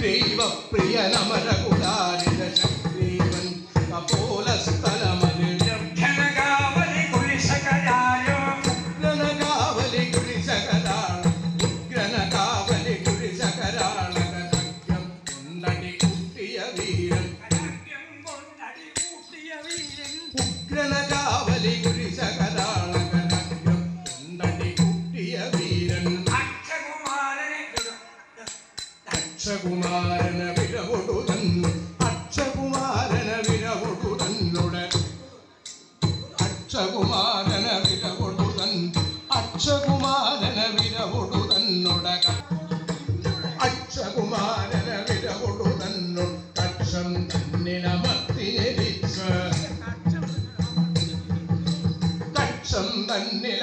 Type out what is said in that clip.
శ్రీవ ప్రియ నమ రఘుడారి അക്ഷകുമാരന വിരവൊടു തന്നു അക്ഷകുമാരന വിരവൊടു തന്നുടെ അക്ഷകുമാരന വിരവൊടു തൻ അക്ഷകുമാരന കക്ഷം തന്നിന കക്ഷം തന്നിന